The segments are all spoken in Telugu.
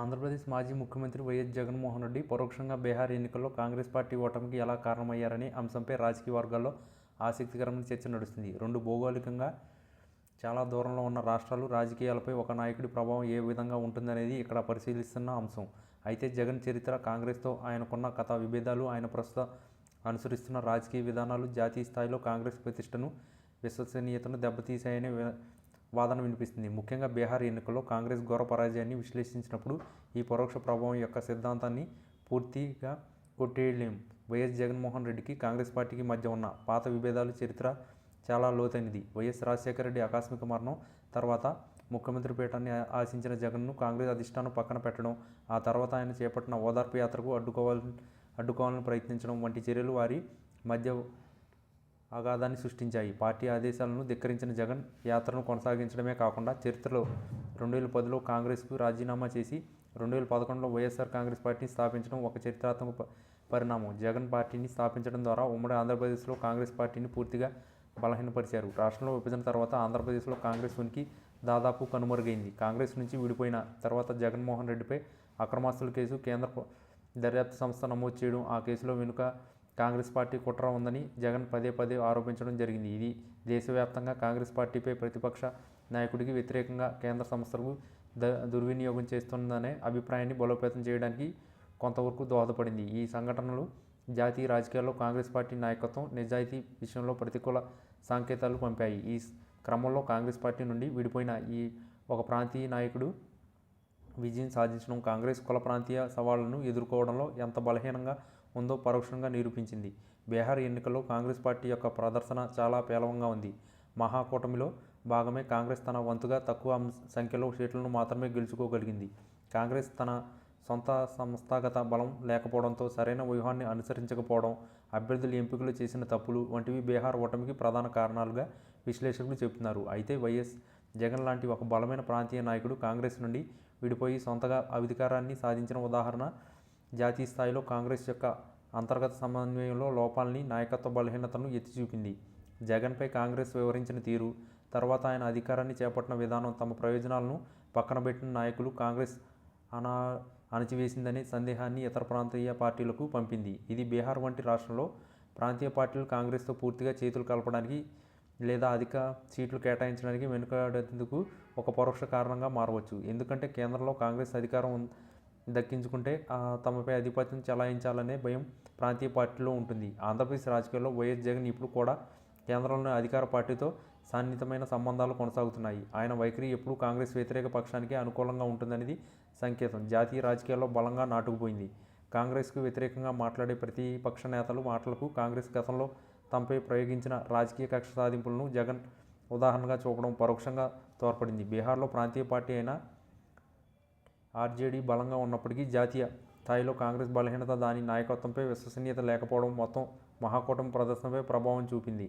ఆంధ్రప్రదేశ్ మాజీ ముఖ్యమంత్రి వైఎస్ జగన్మోహన్ రెడ్డి పరోక్షంగా బీహార్ ఎన్నికల్లో కాంగ్రెస్ పార్టీ ఓటమికి ఎలా కారణమయ్యారనే అంశంపై రాజకీయ వర్గాల్లో ఆసక్తికరమైన చర్చ నడుస్తుంది. రెండు భౌగోళికంగా చాలా దూరంలో ఉన్న రాష్ట్రాలు రాజకీయాలపై ఒక నాయకుడి ప్రభావం ఏ విధంగా ఉంటుందనేది ఇక్కడ పరిశీలిస్తున్న అంశం. అయితే జగన్ చరిత్ర కాంగ్రెస్తో ఆయనకున్న కథ విభేదాలు ఆయన ప్రస్తుత అనుసరిస్తున్న రాజకీయ విధానాలు జాతీయ స్థాయిలో కాంగ్రెస్ ప్రతిష్టను విశ్వసనీయతను దెబ్బతీశాయని వాదన వినిపిస్తుంది. ముఖ్యంగా బీహార్ ఎన్నికల్లో కాంగ్రెస్ ఘోర పరాజయాన్ని విశ్లేషించినప్పుడు ఈ పరోక్ష ప్రభావం యొక్క సిద్ధాంతాన్ని పూర్తిగా కొట్టేయలేం. వైఎస్ జగన్మోహన్ రెడ్డికి కాంగ్రెస్ పార్టీకి మధ్య ఉన్న పాత విభేదాలు చరిత్ర చాలా లోతైనది. వైఎస్ రాజశేఖర రెడ్డి ఆకస్మిక మరణం తర్వాత ముఖ్యమంత్రి పీఠాన్ని ఆశించిన జగన్ను కాంగ్రెస్ అధిష్టానం పక్కన పెట్టడం ఆ తర్వాత ఆయన చేపట్టిన ఓదార్పు యాత్రకు అడ్డుకోవాలని అడ్డుకోవాలని ప్రయత్నించడం వంటి చర్యలు వారి మధ్య అగాధాన్ని సృష్టించాయి. పార్టీ ఆదేశాలను ధిక్కరించిన జగన్ యాత్రను కొనసాగించడమే కాకుండా చరిత్రలో రెండు వేల పదిలో కాంగ్రెస్కు రాజీనామా చేసి రెండు వేల పదకొండులో వైఎస్ఆర్ కాంగ్రెస్ పార్టీని స్థాపించడం ఒక చరిత్రాత్మక పరిణామం. జగన్ పార్టీని స్థాపించడం ద్వారా ఉమ్మడి ఆంధ్రప్రదేశ్లో కాంగ్రెస్ పార్టీని పూర్తిగా బలహీనపరిచారు. రాష్ట్రంలో విభజన తర్వాత ఆంధ్రప్రదేశ్లో కాంగ్రెస్ ఉనికి దాదాపు కనుమరుగైంది. కాంగ్రెస్ నుంచి విడిపోయిన తర్వాత జగన్మోహన్ రెడ్డిపై అక్రమాస్తుల కేసు కేంద్ర దర్యాప్తు సంస్థ నమోదు చేయడం ఆ కేసులో వెనుక కాంగ్రెస్ పార్టీ కుట్ర ఉందని జగన్ పదే పదే ఆరోపించడం జరిగింది. ఇది దేశవ్యాప్తంగా కాంగ్రెస్ పార్టీపై ప్రతిపక్ష నాయకుడికి వ్యతిరేకంగా కేంద్ర సంస్థలకు ద దుర్వినియోగం చేస్తుందనే అభిప్రాయాన్ని బలోపేతం చేయడానికి కొంతవరకు దోహదపడింది. ఈ సంఘటనలు జాతీయ రాజకీయాల్లో కాంగ్రెస్ పార్టీ నాయకత్వం నిజాయితీ విషయంలో ప్రతికూల సంకేతాలు పంపాయి. ఈ క్రమంలో కాంగ్రెస్ పార్టీ నుండి విడిపోయిన ఈ ఒక ప్రాంతీయ నాయకుడు విజయం సాధించడం కాంగ్రెస్ కుల ప్రాంతీయ సవాళ్ళను ఎదుర్కోవడంలో ఎంత బలహీనంగా ఉందో పరోక్షంగా నిరూపించింది. బీహార్ ఎన్నికల్లో కాంగ్రెస్ పార్టీ యొక్క ప్రదర్శన చాలా పేలవంగా ఉంది. మహాకూటమిలో భాగమే కాంగ్రెస్ తన వంతుగా తక్కువ సంఖ్యలో సీట్లను మాత్రమే గెలుచుకోగలిగింది. కాంగ్రెస్ తన సొంత సంస్థాగత బలం లేకపోవడంతో సరైన వ్యూహాన్ని అనుసరించకపోవడం అభ్యర్థుల ఎంపికలు చేసిన తప్పులు వంటివి బీహార్ ఓటమికి ప్రధాన కారణాలుగా విశ్లేషకులు చెబుతున్నారు. అయితే వైఎస్ జగన్ లాంటి ఒక బలమైన ప్రాంతీయ నాయకుడు కాంగ్రెస్ నుండి విడిపోయి సొంతగా అధికారాన్ని సాధించిన ఉదాహరణ జాతీయ స్థాయిలో కాంగ్రెస్ యొక్క అంతర్గత సమన్వయంలో లోపాలని నాయకత్వ బలహీనతను ఎత్తి చూపింది జగన్పై కాంగ్రెస్ వివరించిన తీరు తర్వాత ఆయన అధికారాన్ని చేపట్టిన విధానం తమ ప్రయోజనాలను పక్కనబెట్టిన నాయకులు కాంగ్రెస్ అనా అణచివేసిందనే సందేహాన్ని ఇతర ప్రాంతీయ పార్టీలకు పంపింది. ఇది బీహార్ వంటి రాష్ట్రంలో ప్రాంతీయ పార్టీలు కాంగ్రెస్తో పూర్తిగా చేతులు కలపడానికి లేదా అధిక సీట్లు కేటాయించడానికి వెనుకడేందుకు ఒక పరోక్ష కారణంగా మారవచ్చు. ఎందుకంటే కేంద్రంలో కాంగ్రెస్ అధికారం దక్కించుకుంటే తమపై ఆధిపత్యం చెలాయించాలనే భయం ప్రాంతీయ పార్టీలో ఉంటుంది. ఆంధ్రప్రదేశ్ రాజకీయాల్లో వైఎస్ జగన్ ఇప్పుడు కూడా కేంద్రంలోని అధికార పార్టీతో సన్నిహితమైన సంబంధాలు కొనసాగుతున్నాయి. ఆయన వైఖరి ఎప్పుడూ కాంగ్రెస్ వ్యతిరేక పక్షానికి అనుకూలంగా ఉంటుందనేది సంకేతం. జాతీయ రాజకీయాల్లో బలంగా నాటుకుపోయింది. కాంగ్రెస్కు వ్యతిరేకంగా మాట్లాడే ప్రతిపక్ష నేతలు మాటలకు కాంగ్రెస్ గతంలో తమపై ప్రయోగించిన రాజకీయ కక్ష సాధింపులను జగన్ ఉదాహరణగా చూపడం పరోక్షంగా తోడ్పడింది. బీహార్లో ప్రాంతీయ పార్టీ అయిన ఆర్జేడీ బలంగా ఉన్నప్పటికీ జాతీయ స్థాయిలో కాంగ్రెస్ బలహీనత దాని నాయకత్వంపై విశ్వసనీయత లేకపోవడం మొత్తం మహాకూటమి ప్రదర్శనపై ప్రభావం చూపింది.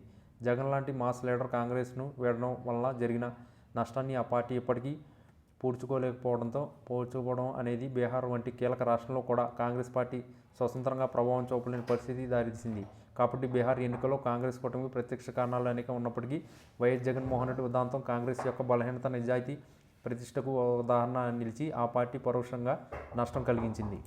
జగన్ లాంటి మాస్ లీడర్ కాంగ్రెస్ను వీడడం వలన జరిగిన నష్టాన్ని ఆ పార్టీ ఇప్పటికీ పూడ్చుకోలేకపోవడంతో పోల్చుకోవడం అనేది బీహార్ వంటి కీలక రాష్ట్రంలో కూడా కాంగ్రెస్ పార్టీ స్వతంత్రంగా ప్రభావం చూపలేని పరిస్థితి దారితీసింది. కాబట్టి బీహార్ ఎన్నికల్లో కాంగ్రెస్ కూటమి ప్రత్యక్ష కారణాలు అనేక ఉన్నప్పటికీ వైఎస్ జగన్మోహన్ రెడ్డి ఉదాంతం కాంగ్రెస్ యొక్క బలహీనత నిజాయితీ ప్రతిష్టకు ఉదాహరణ నిలిచి ఆ పార్టీ పరోక్షంగా నష్టం కలిగించింది.